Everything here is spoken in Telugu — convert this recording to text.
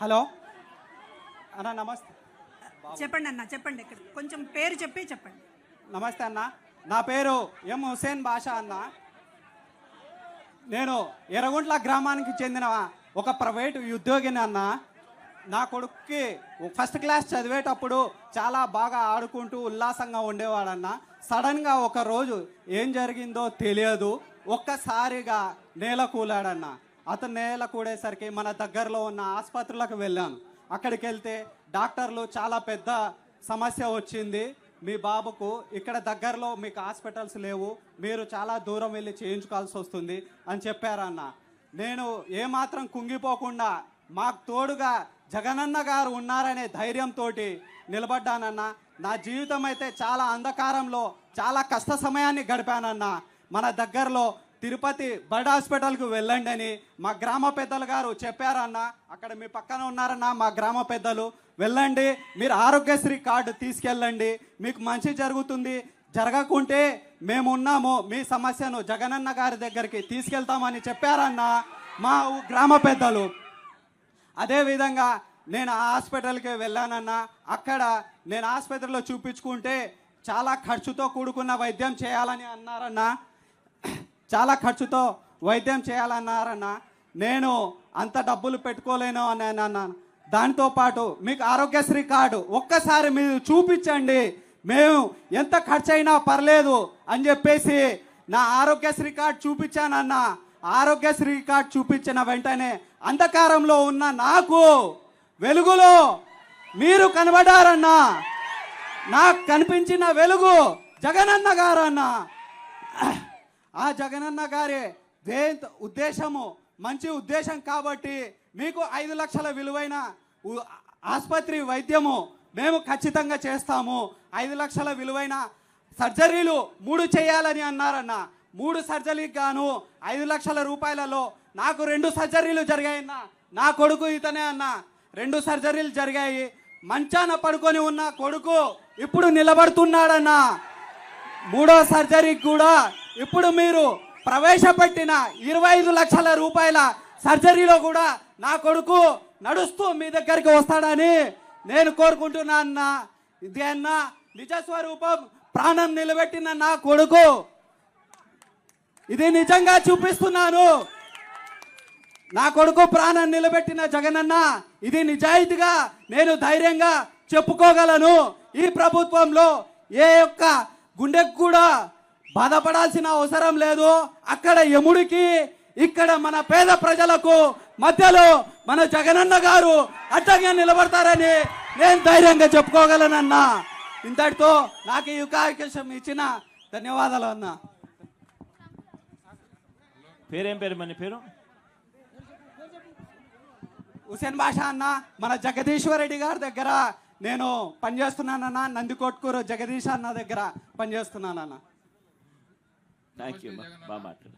హలో అన్న నమస్తే. చెప్పండి అన్న చెప్పండి ఇక్కడ. కొంచెం పేరు చెప్పి చెప్పండి. నమస్తే అన్న. నా పేరు ఎం హుసేన్ బాషా అన్న. నేను ఎర్రగుంట్ల గ్రామానికి చెందిన ఒక ప్రైవేటు ఉద్యోగిని అన్న. నా కొడుక్కి ఫస్ట్ క్లాస్ చదివేటప్పుడు చాలా బాగా ఆడుకుంటూ ఉల్లాసంగా ఉండేవాడన్న. సడన్గా ఒక రోజు ఏం జరిగిందో తెలియదు. ఒక్కసారిగా నేల కూలాడన్న. అతను నేల కూడేసరికి మన దగ్గరలో ఉన్న ఆసుపత్రులకు వెళ్ళాను. అక్కడికి వెళ్తే డాక్టర్లు చాలా పెద్ద సమస్య వచ్చింది. మీ బాబుకు ఇక్కడ దగ్గరలో మీకు హాస్పిటల్స్ లేవు. మీరు చాలా దూరం వెళ్ళి చేయించుకోవాల్సి వస్తుంది అని చెప్పారన్న. నేను ఏమాత్రం కుంగిపోకుండా మాకు తోడుగా జగనన్న గారు ఉన్నారనే ధైర్యంతో నిలబడ్డానన్న. నా జీవితం అయితే చాలా అంధకారంలో చాలా కష్ట సమయాన్ని గడిపానన్న. మన దగ్గరలో తిరుపతి బర్డ్ హాస్పిటల్కు వెళ్ళండి అని మా గ్రామ పెద్దలు గారు చెప్పారన్న. అక్కడ మీ పక్కన ఉన్నారన్న మా గ్రామ పెద్దలు. వెళ్ళండి మీరు ఆరోగ్యశ్రీ కార్డు తీసుకెళ్ళండి. మీకు మంచి జరుగుతుంది. జరగకుంటే మేము ఉన్నాము మీ సమస్యను జగనన్న గారి దగ్గరికి తీసుకెళ్తామని చెప్పారన్న మా ఊ- గ్రామ పెద్దలు. అదేవిధంగా నేను ఆ హాస్పిటల్కి వెళ్ళానన్నా అక్కడ నేను ఆసుపత్రిలో చూపించుకుంటే చాలా ఖర్చుతో కూడుకున్న వైద్యం చేయాలని అన్నారన్నా చాలా ఖర్చుతో వైద్యం చేయాలన్నారన్న నేను అంత డబ్బులు పెట్టుకోలేను అని అన్నాను. దానితో పాటు మీకు ఆరోగ్యశ్రీ కార్డు ఒక్కసారి మీరు చూపించండి. మేము ఎంత ఖర్చు అయినా పర్లేదు అని చెప్పేసి నా ఆరోగ్యశ్రీ కార్డు చూపించానన్నా. ఆరోగ్యశ్రీ కార్డు చూపించిన వెంటనే అంధకారంలో ఉన్న నాకు వెలుగులో మీరు కనబడారన్నా నాకు కనిపించిన వెలుగు జగనన్న గారన్న. ఆ జగనన్న గారి దే ఉద్దేశము? మంచి ఉద్దేశం కాబట్టి మీకు ఐదు లక్షల విలువైన ఆసుపత్రి వైద్యము మేము ఖచ్చితంగా చేస్తాము. ఐదు లక్షల విలువైన సర్జరీలు మూడు చేయాలని అన్నారన్న. మూడు సర్జరీకి గాను ఐదు లక్షల రూపాయలలో నాకు రెండు సర్జరీలు జరిగాయన్న నా కొడుకు ఇతనే అన్న. రెండు సర్జరీలు జరిగాయి. మంచాన పడుకొని ఉన్న కొడుకు ఇప్పుడు నిలబడుతున్నాడన్న. మూడో సర్జరీకి కూడా ఇప్పుడు మీరు ప్రవేశపెట్టిన ఇరవై ఐదు లక్షల రూపాయల సర్జరీలో కూడా నా కొడుకు నడుస్తూ మీ దగ్గరికి వస్తాడని నేను కోరుకుంటున్నా అన్న. ఇది అన్న నిజస్వరూపం ప్రాణం నిలబెట్టిన నా కొడుకు ఇది నిజంగా చూపిస్తున్నాను. నా కొడుకు ప్రాణం నిలబెట్టిన జగనన్న ఇది నిజాయితీగా నేను ధైర్యంగా చెప్పుకోగలను. ఈ ప్రభుత్వంలో ఏ యొక్క గుండెకు కూడా బాధపడాల్సిన అవసరం లేదు. అక్కడ యముడికి ఇక్కడ మన పేద ప్రజలకు మధ్యలో మన జగనన్న గారు అడ్డంగా నిలబడతారని నేను ధైర్యంగా చెప్పుకోగలనన్నా. ఇంతటితో నాకు ఈ అవకాశం ఇచ్చిన ధన్యవాదాలు అన్నా. పేరేం పేరు మన పేరు? హుసేన్ బాషా అన్న మన జగదీశ్వర్ రెడ్డి గారి దగ్గర నేను పనిచేస్తున్నానన్న నందికొట్కూరు జగదీష్ అన్న దగ్గర పనిచేస్తున్నానన్న. థ్యాంక్ యూ బాగా మాట్లాడు.